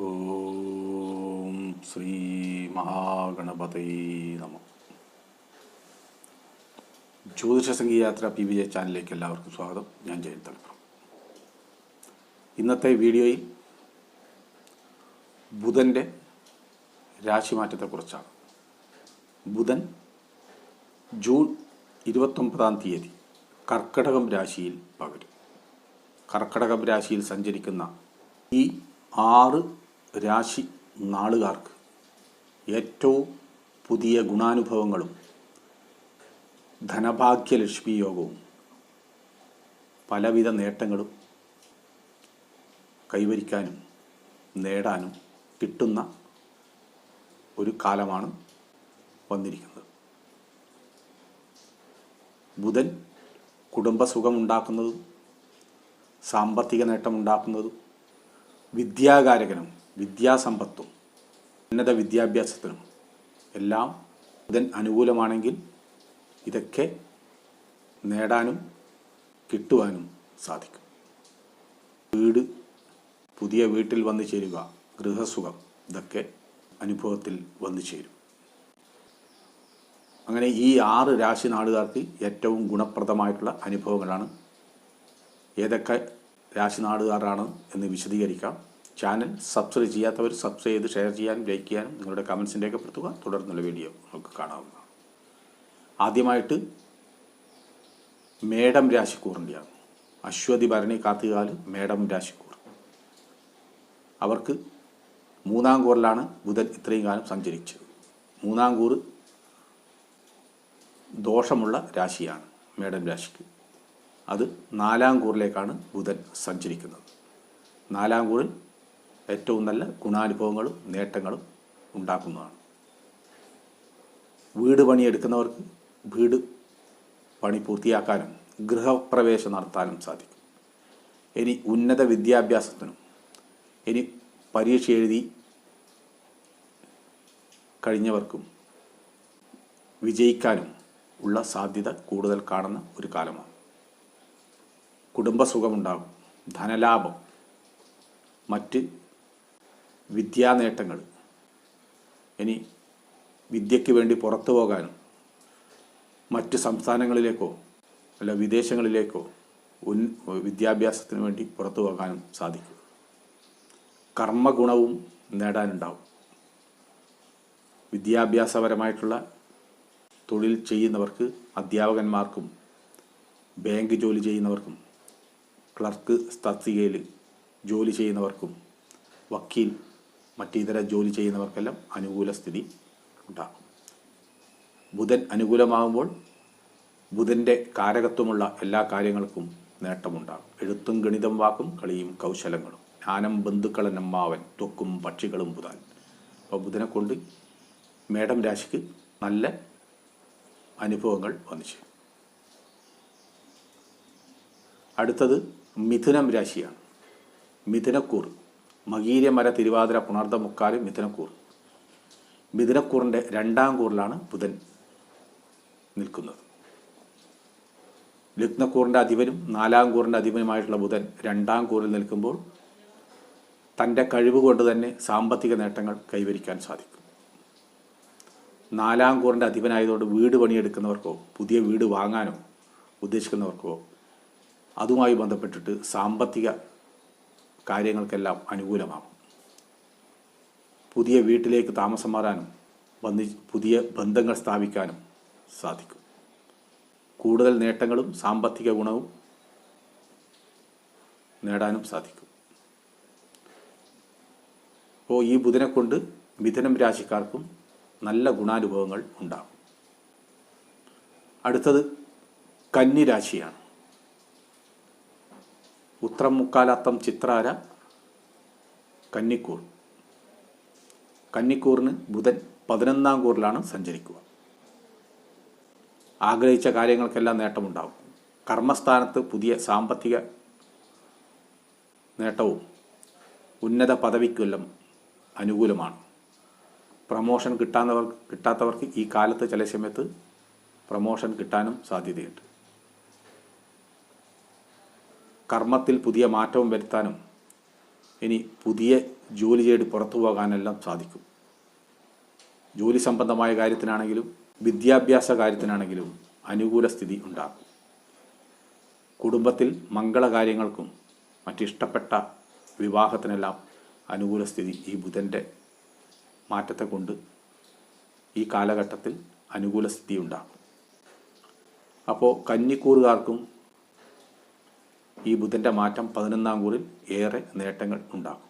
ഓം ശ്രീ മഹാഗണപതയേ നമ. ജ്യോതിഷ സംഗീയാത്ര പി വിജയ ചാനലിലേക്ക് എല്ലാവർക്കും സ്വാഗതം. ഞാൻ ജയൻ തളിപ്പുറം. ഇന്നത്തെ വീഡിയോയിൽ ബുധന്റെ രാശിമാറ്റത്തെക്കുറിച്ചാണ്. ബുധൻ ജൂൺ ഇരുപത്തൊമ്പതാം തീയതി കർക്കടകം രാശിയിൽ പകരും. കർക്കടകം രാശിയിൽ സഞ്ചരിക്കുന്ന ഈ ആറ് രാശി നാളുകാർക്ക് ഏറ്റവും പുതിയ ഗുണാനുഭവങ്ങളും ധനഭാഗ്യലക്ഷ്മി യോഗവും പലവിധ നേട്ടങ്ങളും കൈവരിക്കാനും നേടാനും കിട്ടുന്ന ഒരു കാലമാണ് വന്നിരിക്കുന്നത്. ബുധൻ കുടുംബസുഖമുണ്ടാക്കുന്നതും സാമ്പത്തിക നേട്ടമുണ്ടാക്കുന്നതും വിദ്യാകാരകനും വിദ്യാസമ്പത്തും ഉന്നത വിദ്യാഭ്യാസത്തിനും എല്ലാം ബുധൻ അനുകൂലമാണെങ്കിൽ ഇതൊക്കെ നേടാനും കിട്ടുവാനും സാധിക്കും. വീട് പുതിയ വീട്ടിൽ വന്നു ചേരുക ഗൃഹസുഖം ഇതൊക്കെ അനുഭവത്തിൽ വന്നു ചേരും. അങ്ങനെ ഈ ആറ് രാശി നാടുകാർക്ക് ഏറ്റവും ഗുണപ്രദമായിട്ടുള്ള അനുഭവങ്ങളാണ്. ഏതൊക്കെ രാശി നാടുകാരാണ് എന്ന് വിശദീകരിക്കാം. ചാനൽ സബ്സ്ക്രൈബ് ചെയ്യാത്തവർ സബ്സ്ക്രൈബ് ചെയ്ത് ഷെയർ ചെയ്യാനും ലൈക്ക് ചെയ്യാനും നിങ്ങളുടെ കമൻസിന്റെ രേഖപ്പെടുത്തുക തുടർന്നുള്ള വീഡിയോ നമുക്ക് കാണാവുന്നതാണ് ആദ്യമായിട്ട് മേടം രാശിക്കൂറിന്റെയാണ്. അശ്വതി ഭരണി കാത്തുകാൽ മേഡം രാശിക്കൂർ അവർക്ക് മൂന്നാം കൂറിലാണ് ബുധൻ ഇത്രയും കാലം സഞ്ചരിച്ചത്. മൂന്നാം കൂറ് ദോഷമുള്ള രാശിയാണ് മേഡം രാശിക്ക്. അത് നാലാം കൂറിലേക്കാണ് ബുധൻ സഞ്ചരിക്കുന്നത്. നാലാം കൂറിൽ ഏറ്റവും നല്ല ഗുണാനുഭവങ്ങളും നേട്ടങ്ങളും ഉണ്ടാക്കുന്നതാണ്. വീട് പണിയെടുക്കുന്നവർക്ക് വീട് പണി പൂർത്തിയാക്കാനും ഗൃഹപ്രവേശം നടത്താനും സാധിക്കും. ഇനി ഉന്നത വിദ്യാഭ്യാസത്തിനും ഇനി പരീക്ഷ എഴുതി കഴിഞ്ഞവർക്കും വിജയിക്കാനും ഉള്ള സാധ്യത കൂടുതൽ കാണുന്ന ഒരു കാലമാണ്. കുടുംബസുഖമുണ്ടാകും ധനലാഭം മറ്റ് വിദ്യാനേട്ടങ്ങൾ. ഇനി വിദ്യയ്ക്ക് വേണ്ടി പുറത്തു പോകാനും മറ്റ് സംസ്ഥാനങ്ങളിലേക്കോ അല്ല വിദേശങ്ങളിലേക്കോ ഉൻ വിദ്യാഭ്യാസത്തിന് വേണ്ടി പുറത്തു പോകാനും സാധിക്കും. കർമ്മഗുണവും നേടാനുണ്ടാവും. വിദ്യാഭ്യാസപരമായിട്ടുള്ള തൊഴിൽ ചെയ്യുന്നവർക്ക് അധ്യാപകന്മാർക്കും ബാങ്ക് ജോലി ചെയ്യുന്നവർക്കും ക്ലർക്ക് തസ്തികയിൽ ജോലി ചെയ്യുന്നവർക്കും വക്കീൽ മറ്റിതര ജോലി ചെയ്യുന്നവർക്കെല്ലാം അനുകൂല സ്ഥിതി ഉണ്ടാകും ബുധൻ അനുകൂലമാകുമ്പോൾ ബുധന്റെ കാരകത്വമുള്ള എല്ലാ കാര്യങ്ങൾക്കും നേട്ടമുണ്ടാകും. എഴുത്തും ഗണിതം വാക്കും കളിയും കൗശലങ്ങളും. ജ്ഞാനം ബന്ധുക്കളനമ്മാവൻ ത്വക്കും പക്ഷികളും ബുധൻ. അപ്പോൾ ബുധനെ കൊണ്ട് മേടം രാശിക്ക് നല്ല അനുഭവങ്ങൾ വന്നു ചേരും. അടുത്തത് മിഥുനം രാശിയാണ്. മിഥുനക്കൂർ മകീരമര തിരുവാതിര പുണർദ മുക്കാൽ മിഥുനക്കൂർ. മിഥുനക്കൂറിന്റെ രണ്ടാം കൂറിലാണ് ബുധൻ നിൽക്കുന്നത്. ലഗ്നക്കൂറിന്റെ അധിപനും നാലാം കൂറിന്റെ അധിപനുമായിട്ടുള്ള ബുധൻ രണ്ടാം കൂറിൽ നിൽക്കുമ്പോൾ തന്റെ കഴിവ് കൊണ്ട് തന്നെ സാമ്പത്തിക നേട്ടങ്ങൾ കൈവരിക്കാൻ സാധിക്കും. നാലാം കൂറിന്റെ അധിപനായതുകൊണ്ട് വീട് പണിയെടുക്കുന്നവർക്കോ പുതിയ വീട് വാങ്ങാനോ ഉദ്ദേശിക്കുന്നവർക്കോ അതുമായി ബന്ധപ്പെട്ടിട്ട് സാമ്പത്തിക കാര്യങ്ങൾക്കെല്ലാം അനുകൂലമാകും. പുതിയ വീട്ടിലേക്ക് താമസം മാറാനും ബന്ധി പുതിയ ബന്ധങ്ങൾ സ്ഥാപിക്കാനും സാധിക്കും. കൂടുതൽ നേട്ടങ്ങളും സാമ്പത്തിക ഗുണവും നേടാനും സാധിക്കും. അപ്പോൾ ഈ ബുധനെ കൊണ്ട് മിഥുനം രാശിക്കാർക്കും നല്ല ഗുണാനുഭവങ്ങൾ ഉണ്ടാകും. അടുത്തത് കന്നി രാശിയാണ്. ഉത്രം മുക്കാലത്തം ചിത്രാര കന്നിക്കൂർ. കന്നിക്കൂറിന് ബുധൻ പതിനൊന്നാം കൂറിലാണ് സഞ്ചരിക്കുക. ആഗ്രഹിച്ച കാര്യങ്ങൾക്കെല്ലാം നേട്ടമുണ്ടാകും കർമ്മസ്ഥാനത്ത് പുതിയ സാമ്പത്തിക നേട്ടവും ഉന്നത പദവിക്കെല്ലാം അനുകൂലമാണ്. പ്രമോഷൻ കിട്ടാത്തവർ കിട്ടാത്തവർക്ക് ഈ കാലത്ത് ചില സമയത്ത് പ്രമോഷൻ കിട്ടാനും സാധ്യതയുണ്ട്. കർമ്മത്തിൽ പുതിയ മാറ്റവും വരുത്താനും ഇനി പുതിയ ജോലി ചെയ്ത് പുറത്തു പോകാനെല്ലാം സാധിക്കും. ജോലി സംബന്ധമായ കാര്യത്തിനാണെങ്കിലും വിദ്യാഭ്യാസ കാര്യത്തിനാണെങ്കിലും അനുകൂല സ്ഥിതി ഉണ്ടാകും. കുടുംബത്തിൽ മംഗളകാര്യങ്ങൾക്കും മറ്റിഷ്ടപ്പെട്ട വിവാഹത്തിനെല്ലാം അനുകൂല സ്ഥിതി ഈ ബുധന്റെ മാറ്റത്തെ കൊണ്ട് ഈ കാലഘട്ടത്തിൽ അനുകൂല സ്ഥിതി ഉണ്ടാകും. അപ്പോൾ കന്നിക്കൂറുകാർക്കും ഈ ബുധന്റെ മാറ്റം പതിനൊന്നാം കൂറിൽ ഏറെ നേട്ടങ്ങൾ ഉണ്ടാകും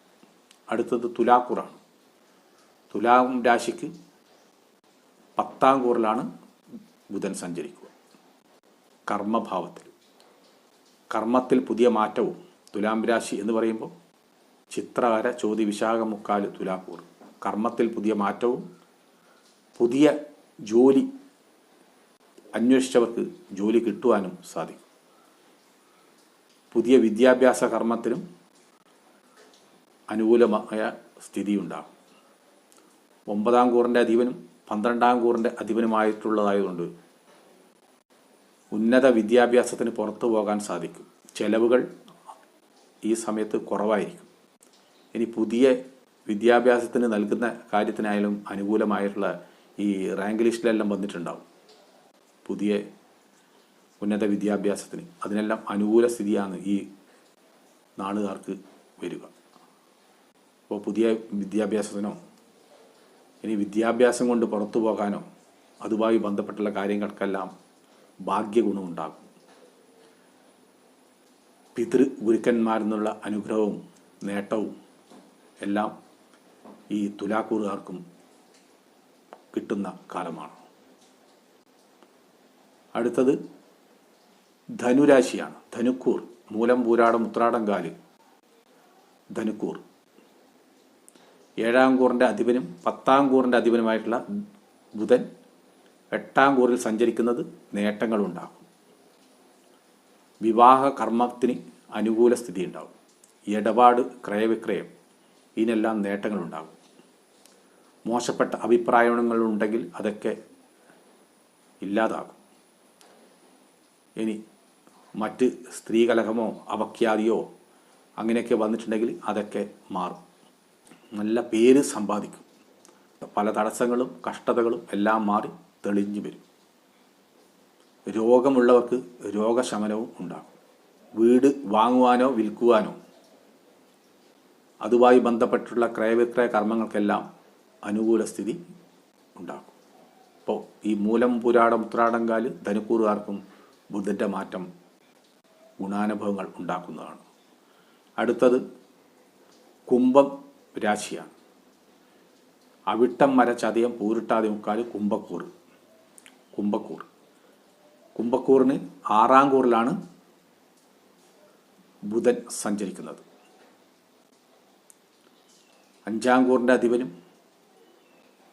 അടുത്തത് തുലാക്കൂറാണ് തുലാം രാശിക്ക് പത്താം കൂറിലാണ് ബുധൻ സഞ്ചരിക്കുക. കർമ്മഭാവത്തിൽ. കർമ്മത്തിൽ പുതിയ മാറ്റവും തുലാം രാശി എന്ന് പറയുമ്പോൾ ചിത്രകര ചോതി വിശാഖ മുക്കാൽ തുലാക്കൂർ കർമ്മത്തിൽ പുതിയ മാറ്റവും പുതിയ ജോലി അന്വേഷിച്ചവർക്ക് ജോലി കിട്ടുവാനും സാധിക്കും. പുതിയ വിദ്യാഭ്യാസ കർമ്മത്തിനും അനുകൂലമായ സ്ഥിതിയുണ്ടാകും. ഒമ്പതാം കൂറിന്റെ അധിപനും പന്ത്രണ്ടാം കൂറിന്റെ അധിപനുമായിട്ടുള്ളതായതുകൊണ്ട് ഉന്നത വിദ്യാഭ്യാസത്തിന് പുറത്തു പോകാൻ സാധിക്കും. ചെലവുകൾ ഈ സമയത്ത് കുറവായിരിക്കും. ഇനി പുതിയ വിദ്യാഭ്യാസത്തിന് നൽകുന്ന കാര്യത്തിനായാലും അനുകൂലമായിട്ടുള്ള ഈ റാങ്ക് ലിസ്റ്റിലെല്ലാം വന്നിട്ടുണ്ടാവും. പുതിയ ഉന്നത വിദ്യാഭ്യാസത്തിന് അതിനെല്ലാം അനുകൂല സ്ഥിതിയാണ് ഈ നാടുകാർക്ക് വരിക. അപ്പോൾ പുതിയ വിദ്യാഭ്യാസത്തിനോ ഇനി വിദ്യാഭ്യാസം കൊണ്ട് പുറത്തു പോകാനോ അതുമായി ബന്ധപ്പെട്ടുള്ള കാര്യങ്ങൾക്കെല്ലാം ഭാഗ്യഗുണമുണ്ടാകും. പിതൃ ഗുരുക്കന്മാരെന്നുള്ള അനുഗ്രഹവും നേട്ടവും എല്ലാം ഈ തുലാക്കൂറുകാർക്കും കിട്ടുന്ന കാലമാണ്. അടുത്തത് ധനുരാശിയാണ്. ധനുക്കൂർ മൂലം പൂരാടം ഉത്രാടം കാൽ. ധനുക്കൂർ. ഏഴാം കൂറിന്റെ അധിപനും പത്താം കൂറിന്റെ അധിപനുമായിട്ടുള്ള ബുധൻ എട്ടാം കൂറിൽ സഞ്ചരിക്കുന്നത് നേട്ടങ്ങളുണ്ടാകും വിവാഹ കർമ്മത്തിന് അനുകൂല സ്ഥിതി ഉണ്ടാകും ഇടപാട് ക്രയവിക്രയം ഇതിനെല്ലാം നേട്ടങ്ങളുണ്ടാകും. മോശപ്പെട്ട അഭിപ്രായങ്ങളുണ്ടെങ്കിൽ അതൊക്കെ ഇല്ലാതാകും. ഇനി മറ്റ് സ്ത്രീകലഹമോ അപഖ്യാതിയോ അങ്ങനെയൊക്കെ വന്നിട്ടുണ്ടെങ്കിൽ അതൊക്കെ മാറും. നല്ല പേര് സമ്പാദിക്കും. പല തടസ്സങ്ങളും കഷ്ടതകളും എല്ലാം മാറി തെളിഞ്ഞു വരും. രോഗമുള്ളവർക്ക് രോഗശമനവും ഉണ്ടാകും. വീട് വാങ്ങുവാനോ വിൽക്കുവാനോ അതുമായി ബന്ധപ്പെട്ടുള്ള ക്രയവിക്രയ കർമ്മങ്ങൾക്കെല്ലാം അനുകൂല സ്ഥിതി ഉണ്ടാകും. അപ്പോൾ ഈ മൂലം പുരാടം ഉത്രാടങ്കാൽ ധനുക്കൂറുകാർക്കും ബുദ്ധന്റെ മാറ്റം ഗുണാനുഭവങ്ങൾ ഉണ്ടാക്കുന്നതാണ്. അടുത്തത് കുംഭം രാശിയാണ്. അവിട്ടം മരച്ചതയം പൂരിട്ടാതെ മുക്കാൽ കുംഭക്കൂർ കുംഭക്കൂർ കുംഭക്കൂറിന് ആറാം കൂറിലാണ് ബുധൻ സഞ്ചരിക്കുന്നത്. അഞ്ചാം കൂറിന്റെ അധിപനും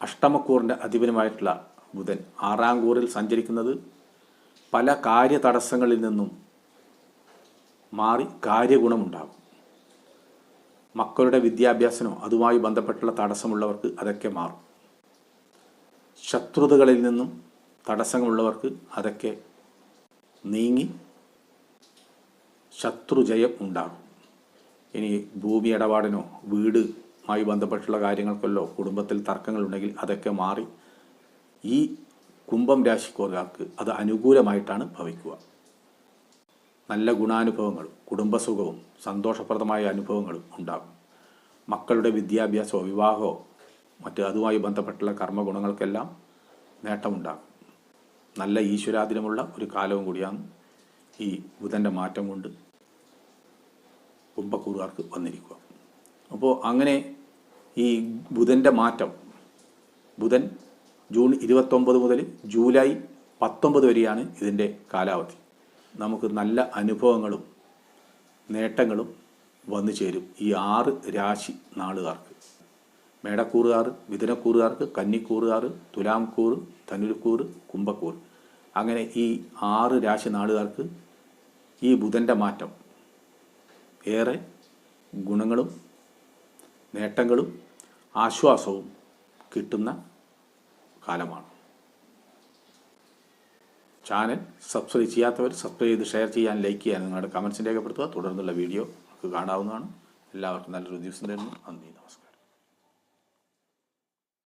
അഷ്ടമക്കൂറിന്റെ അധിപനുമായിട്ടുള്ള ബുധൻ ആറാം കൂറിൽ സഞ്ചരിക്കുന്നത് പല കാര്യ തടസ്സങ്ങളിൽ നിന്നും മാറി കാര്യഗുണമുണ്ടാകും. മക്കളുടെ വിദ്യാഭ്യാസനോ അതുമായി ബന്ധപ്പെട്ടുള്ള തടസ്സമുള്ളവർക്ക് അതൊക്കെ മാറും. ശത്രുതകളിൽ നിന്നും തടസ്സങ്ങളുള്ളവർക്ക് അതൊക്കെ നീങ്ങി ശത്രുജയം ഉണ്ടാകും. ഇനി ഭൂമി ഇടപാടിനോ വീടുമായി ബന്ധപ്പെട്ടുള്ള കാര്യങ്ങൾക്കല്ലോ കുടുംബത്തിൽ തർക്കങ്ങളുണ്ടെങ്കിൽ അതൊക്കെ മാറി ഈ കുംഭം രാശിക്കാർക്ക് അത് അനുകൂലമായിട്ടാണ് ഭവിക്കുക. നല്ല ഗുണാനുഭവങ്ങളും കുടുംബസുഖവും സന്തോഷപ്രദമായ അനുഭവങ്ങളും ഉണ്ടാകും. മക്കളുടെ വിദ്യാഭ്യാസമോ വിവാഹമോ മറ്റ് അതുമായി ബന്ധപ്പെട്ടുള്ള കർമ്മഗുണങ്ങൾക്കെല്ലാം നേട്ടമുണ്ടാകും. നല്ല ഈശ്വരാധീനമുള്ള ഒരു കാലവും കൂടിയാണ് ഈ ബുധന്റെ മാറ്റം കൊണ്ട് കുംഭക്കൂറുകാർക്ക് വന്നിരിക്കുക. അപ്പോൾ അങ്ങനെ ഈ ബുധന്റെ മാറ്റം ബുധൻ ജൂൺ ഇരുപത്തൊമ്പത് മുതൽ ജൂലൈ പത്തൊമ്പത് വരെയാണ് ഇതിന്റെ കാലാവധി. നമുക്ക് നല്ല അനുഭവങ്ങളും നേട്ടങ്ങളും വന്നു ചേരും ഈ ആറ് രാശി നാളുകാർക്ക്. മേടക്കൂറുകാർ മിഥുനക്കൂറുകാർക്ക് കന്നിക്കൂറുകാർ തുലാംകൂർ ധനുരക്കൂർ കുംഭക്കൂർ അങ്ങനെ ഈ ആറ് രാശി നാളുകാർക്ക് ഈ ബുധന്റെ മാറ്റം. ഏറെ ഗുണങ്ങളും നേട്ടങ്ങളും ആശ്വാസവും കിട്ടുന്ന കാലമാണ്. ചാനൽ സബ്സ്ക്രൈബ് ചെയ്യാത്തവർ സബ്സ്ക്രൈബ് ചെയ്ത് ഷെയർ ചെയ്യാൻ ലൈക്ക് ചെയ്യാൻ നിങ്ങളുടെ കമൻസ് രേഖപ്പെടുത്തുക. തുടർന്നുള്ള വീഡിയോ നമുക്ക് കാണാവുന്നതാണ്. എല്ലാവർക്കും നല്ലൊരു ദിവസം തരുന്നു. നന്ദി നമസ്കാരം.